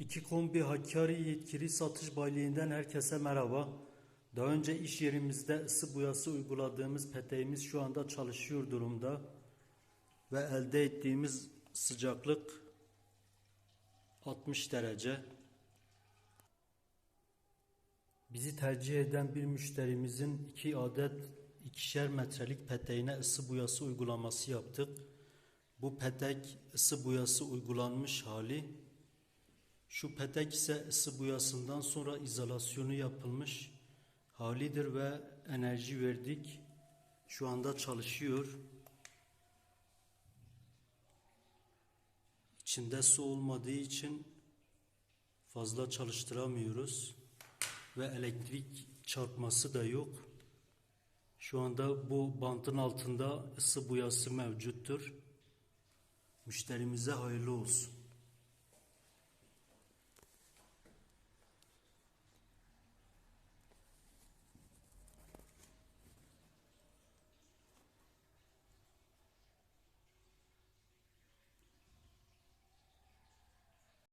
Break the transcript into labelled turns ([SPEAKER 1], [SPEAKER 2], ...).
[SPEAKER 1] İki kombi Hakkari yetkili satış bayiliğinden herkese merhaba. Daha önce iş yerimizde ısı boyası uyguladığımız peteğimiz şu anda çalışıyor durumda. Ve elde ettiğimiz sıcaklık 60 derece. Bizi tercih eden bir müşterimizin iki adet ikişer metrelik peteğine ısı boyası uygulaması yaptık. Bu petek ısı boyası uygulanmış hali. Şu petek ise ısı boyasından sonra izolasyonu yapılmış halidir ve enerji verdik. Şu anda çalışıyor. İçinde su olmadığı için fazla çalıştıramıyoruz ve elektrik çarpması da yok. Şu anda bu bantın altında ısı boyası mevcuttur. Müşterimize hayırlı olsun.